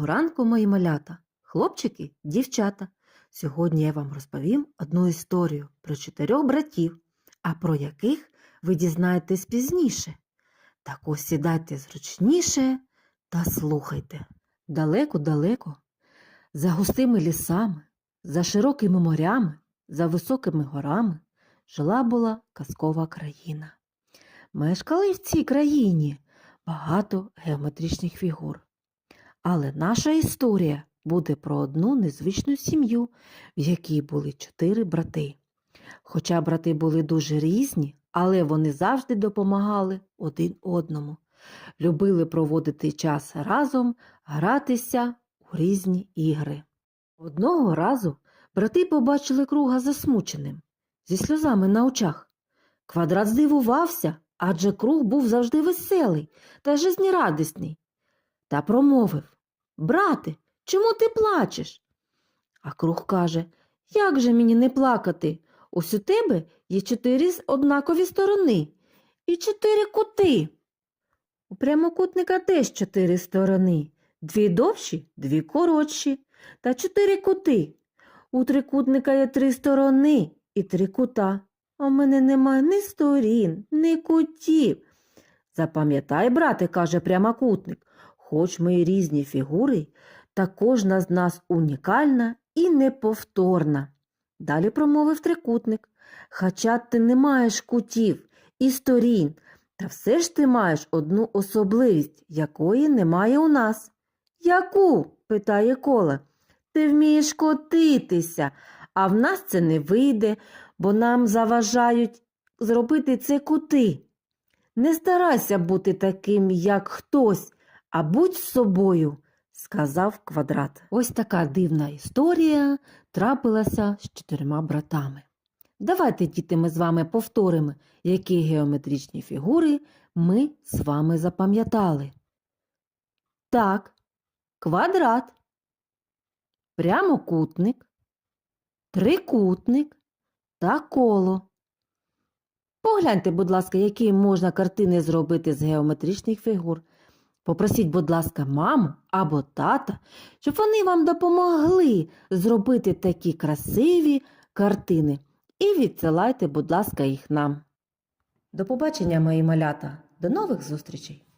Ранку, мої малята, хлопчики, дівчата. Сьогодні я вам розповім одну історію про чотирьох братів, а про яких ви дізнаєтесь пізніше. Так ось сідайте зручніше та слухайте. Далеко-далеко, за густими лісами, за широкими морями, за високими горами жила була казкова країна. Мешкали в цій країні багато геометричних фігур. Але наша історія буде про одну незвичну сім'ю, в якій були чотири брати. Хоча брати були дуже різні, але вони завжди допомагали один одному, любили проводити час разом, гратися у різні ігри. Одного разу брати побачили круга засмученим, зі сльозами на очах. Квадрат здивувався, адже круг був завжди веселий та жизнерадісний та промовив Брате, чому ти плачеш? А круг каже Як же мені не плакати? Ось у тебе є чотири однакові сторони і чотири кути. У прямокутника теж чотири сторони, дві довші, дві коротші, та чотири кути. У трикутника є три сторони і три кута. А в мене немає ні сторін, ні кутів. Запам'ятай, брате, каже прямокутник, хоч ми й різні фігури, та кожна з нас унікальна і неповторна. Далі промовив трикутник. Хоча ти не маєш кутів і сторін, та все ж ти маєш одну особливість, якої немає у нас. Яку? питає кола. Ти вмієш котитися, а в нас це не вийде, бо нам заважають зробити це кути. Не старайся бути таким, як хтось, а будь собою, сказав квадрат. Ось така дивна історія трапилася з чотирма братами. Давайте, діти, ми з вами повторимо, які геометричні фігури ми з вами запам'ятали. Так, квадрат, прямокутник, трикутник та коло. Погляньте, будь ласка, які можна картини зробити з геометричних фігур. Попросіть, будь ласка, маму або тата, щоб вони вам допомогли зробити такі красиві картини. І відсилайте, будь ласка, їх нам. До побачення, мої малята. До нових зустрічей!